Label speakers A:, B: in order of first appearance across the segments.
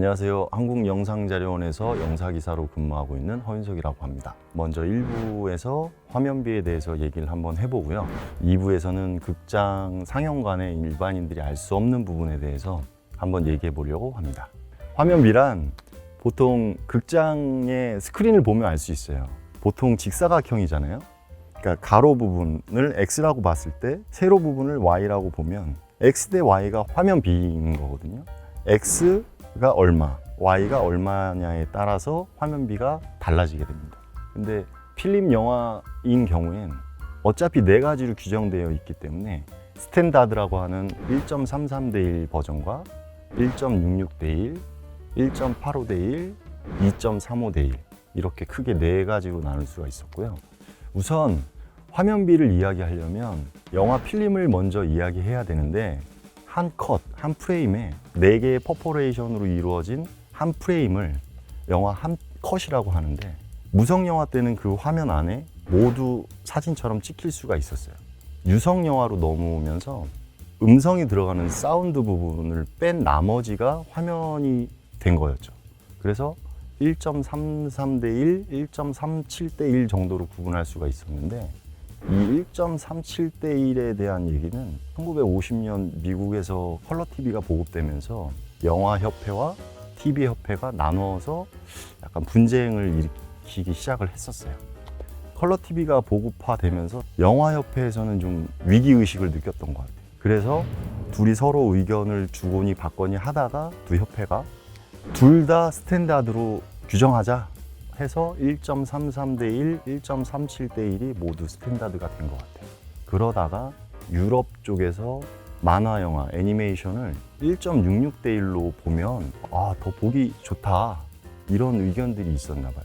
A: 안녕하세요. 한국영상자료원에서 영사기사로 근무하고 있는 허윤석이라고 합니다. 먼저 1부에서 화면비에 대해서 얘기를 한번 해보고요. 2부에서는 극장 상영관의 일반인들이 알 수 없는 부분에 대해서 한번 얘기해 보려고 합니다. 화면비란 보통 극장의 스크린을 보면 알 수 있어요. 보통 직사각형이잖아요. 그러니까 가로 부분을 x라고 봤을 때 세로 부분을 y라고 보면 x 대 y가 화면 비인 거거든요. x 가 얼마, y가 얼마냐에 따라서 화면비가 달라지게 됩니다. 근데 필름 영화인 경우엔 어차피 네 가지로 규정되어 있기 때문에 스탠다드라고 하는 1.33 대 1 버전과 1.66 대 1, 1.85 대 1, 2.35 대 1 이렇게 크게 네 가지로 나눌 수가 있었고요. 우선 화면비를 이야기하려면 영화 필름을 먼저 이야기해야 되는데 한 컷, 한 프레임에 네 개의 퍼포레이션으로 이루어진 한 프레임을 영화 한 컷이라고 하는데 무성 영화 때는 그 화면 안에 모두 사진처럼 찍힐 수가 있었어요. 유성 영화로 넘어오면서 음성이 들어가는 사운드 부분을 뺀 나머지가 화면이 된 거였죠. 그래서 1.33대 1, 1.37대 1 정도로 구분할 수가 있었는데 이 1.37대 1에 대한 얘기는 1950년 미국에서 컬러 TV가 보급되면서 영화 협회와 TV 협회가 나눠서 약간 분쟁을 일으키기 시작을 했었어요. 컬러 TV가 보급화되면서 영화 협회에서는 좀 위기 의식을 느꼈던 것 같아요. 그래서 둘이 서로 의견을 주거니 받거니 하다가 두 협회가 둘 다 스탠다드로 규정하자 해서 1.33 대 1, 1.37 대 1이 모두 스탠다드가 된 것 같아요. 그러다가 유럽 쪽에서 만화 영화, 애니메이션을 1.66 대 1로 보면 아, 더 보기 좋다. 이런 의견들이 있었나 봐요.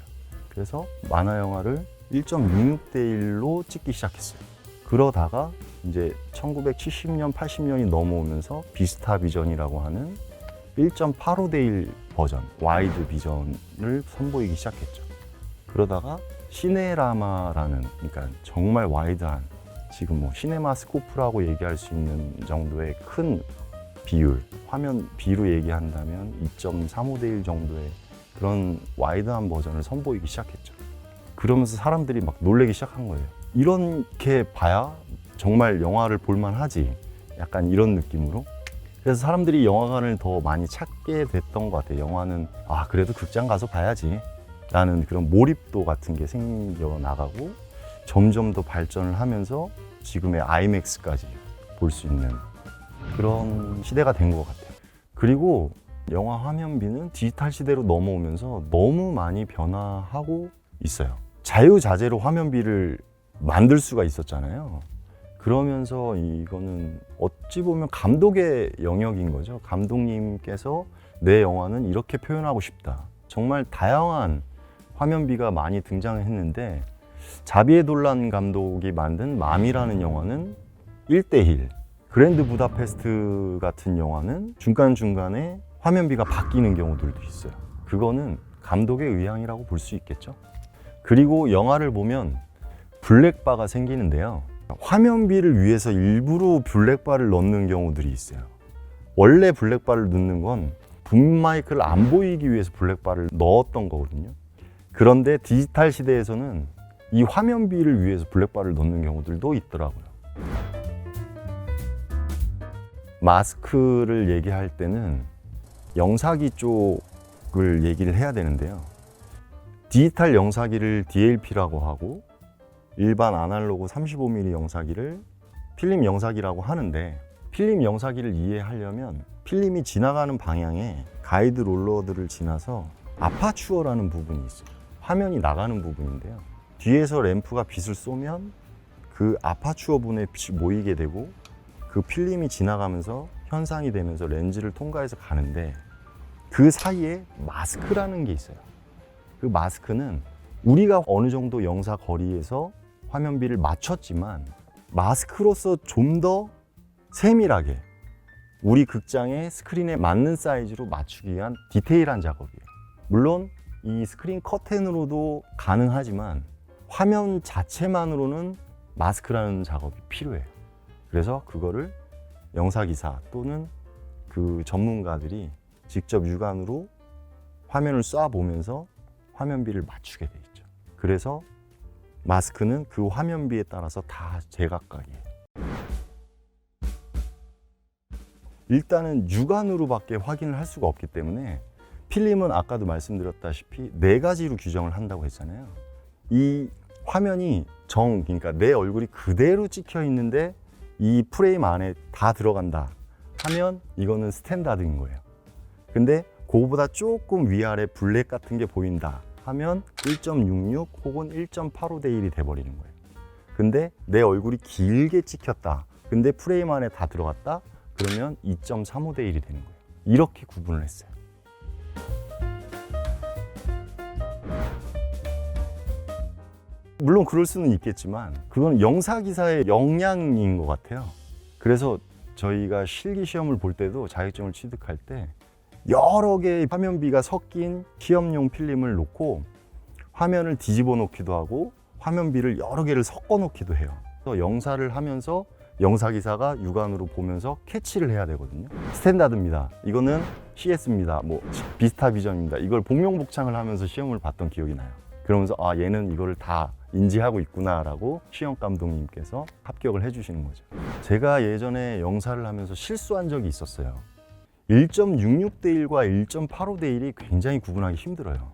A: 그래서 만화 영화를 1.66 대 1로 찍기 시작했어요. 그러다가 이제 1970년, 80년이 넘어오면서 비스타 비전이라고 하는 1.85대 1 버전, 와이드 비전을 선보이기 시작했죠. 그러다가 시네라마라는 그러니까 정말 와이드한 지금 뭐 시네마 스코프라고 얘기할 수 있는 정도의 큰 비율, 화면 비로 얘기한다면 2.35대 1 정도의 그런 와이드한 버전을 선보이기 시작했죠. 그러면서 사람들이 막 놀래기 시작한 거예요. 이렇게 봐야 정말 영화를 볼만하지. 약간 이런 느낌으로. 그래서 사람들이 영화관을 더 많이 찾게 됐던 것 같아요. 영화는 아 그래도 극장 가서 봐야지. 라는 그런 몰입도 같은 게 생겨 나가고 점점 더 발전을 하면서 지금의 아이맥스까지 볼 수 있는 그런 시대가 된 것 같아요. 그리고 영화 화면비는 디지털 시대로 넘어오면서 너무 많이 변화하고 있어요. 자유자재로 화면비를 만들 수가 있었잖아요. 그러면서 이거는 어찌 보면 감독의 영역인 거죠. 감독님께서 내 영화는 이렇게 표현하고 싶다. 정말 다양한 화면비가 많이 등장했는데 자비에 돌란 감독이 만든 맘이라는 영화는 1대1 그랜드 부다페스트 같은 영화는 중간중간에 화면비가 바뀌는 경우들도 있어요. 그거는 감독의 의향이라고 볼 수 있겠죠. 그리고 영화를 보면 블랙바가 생기는데요. 화면비를 위해서 일부러 블랙바를 넣는 경우들이 있어요. 원래 블랙바를 넣는 건 붐마이크를 안 보이기 위해서 블랙바를 넣었던 거거든요. 그런데 디지털 시대에서는 이 화면비를 위해서 블랙바를 넣는 경우들도 있더라고요. 마스크를 얘기할 때는 영사기 쪽을 얘기를 해야 되는데요. 디지털 영사기를 DLP라고 하고 일반 아날로그 35mm 영사기를 필름 영사기라고 하는데 필름 영사기를 이해하려면 필름이 지나가는 방향에 가이드 롤러들을 지나서 아파추어라는 부분이 있어요. 화면이 나가는 부분인데요. 뒤에서 램프가 빛을 쏘면 그 아파추어 분에 모이게 되고 그 필름이 지나가면서 현상이 되면서 렌즈를 통과해서 가는데 그 사이에 마스크라는 게 있어요. 그 마스크는 우리가 어느 정도 영사 거리에서 화면비를 맞췄지만 마스크로서 좀 더 세밀하게 우리 극장의 스크린에 맞는 사이즈로 맞추기 위한 디테일한 작업이에요. 물론 이 스크린 커튼으로도 가능하지만 화면 자체만으로는 마스크라는 작업이 필요해요. 그래서 그거를 영사기사 또는 그 전문가들이 직접 육안으로 화면을 쏴 보면서 화면비를 맞추게 돼 있죠. 그래서 마스크는 그 화면비에 따라서 다 제각각이에요. 일단은 육안으로밖에 확인을 할 수가 없기 때문에 필름은 아까도 말씀드렸다시피 네 가지로 규정을 한다고 했잖아요. 이 화면이 정 그러니까 내 얼굴이 그대로 찍혀 있는데 이 프레임 안에 다 들어간다 하면 이거는 스탠다드인 거예요. 근데 그거보다 조금 위아래 블랙 같은 게 보인다 하면 1.66 혹은 1.85대 1이 돼버리는 거예요. 근데 내 얼굴이 길게 찍혔다. 근데 프레임 안에 다 들어갔다. 그러면 2.35대 1이 되는 거예요. 이렇게 구분을 했어요. 물론 그럴 수는 있겠지만 그건 영사 기사의 역량인 것 같아요. 그래서 저희가 실기 시험을 볼 때도 자격증을 취득할 때 여러 개의 화면비가 섞인 시험용 필름을 놓고 화면을 뒤집어 놓기도 하고 화면비를 여러 개를 섞어 놓기도 해요. 그래서 영사를 하면서 영사 기사가 육안으로 보면서 캐치를 해야 되거든요. 스탠다드입니다. 이거는 CS입니다. 뭐 비스타 비전입니다. 이걸 복명복창을 하면서 시험을 봤던 기억이 나요. 그러면서 아 얘는 이거를 다 인지하고 있구나라고 시험 감독님께서 합격을 해주시는 거죠. 제가 예전에 영사를 하면서 실수한 적이 있었어요. 1.66 대 1과 1.85 대 1이 굉장히 구분하기 힘들어요.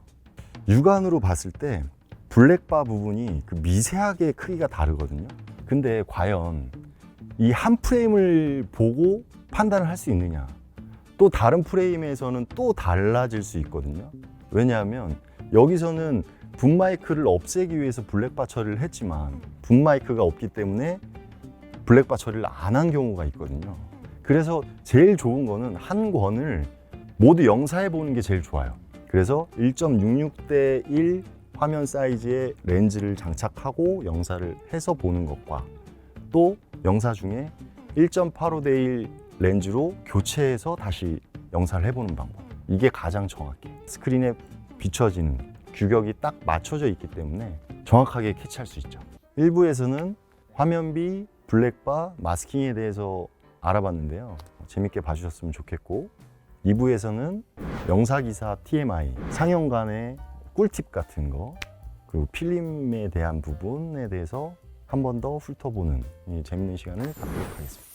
A: 육안으로 봤을 때 블랙바 부분이 그 미세하게 크기가 다르거든요. 근데 과연 이 한 프레임을 보고 판단을 할 수 있느냐? 또 다른 프레임에서는 또 달라질 수 있거든요. 왜냐하면 여기서는 붐 마이크를 없애기 위해서 블랙바 처리를 했지만 붐 마이크가 없기 때문에 블랙바 처리를 안 한 경우가 있거든요. 그래서 제일 좋은 거는 한 권을 모두 영사해 보는 게 제일 좋아요. 그래서 1.66대 1 화면 사이즈의 렌즈를 장착하고 영사를 해서 보는 것과 또 영사 중에 1.85대 1 렌즈로 교체해서 다시 영사를 해보는 방법. 이게 가장 정확해. 스크린에 비춰지는 규격이 딱 맞춰져 있기 때문에 정확하게 캐치할 수 있죠. 1부에서는 화면비, 블랙바, 마스킹에 대해서 알아봤는데요. 재밌게 봐주셨으면 좋겠고 2부에서는 영사기사 TMI, 상영관의 꿀팁 같은 거 그리고 필름에 대한 부분에 대해서 한 번 더 훑어보는 이 재밌는 시간을 갖도록 하겠습니다.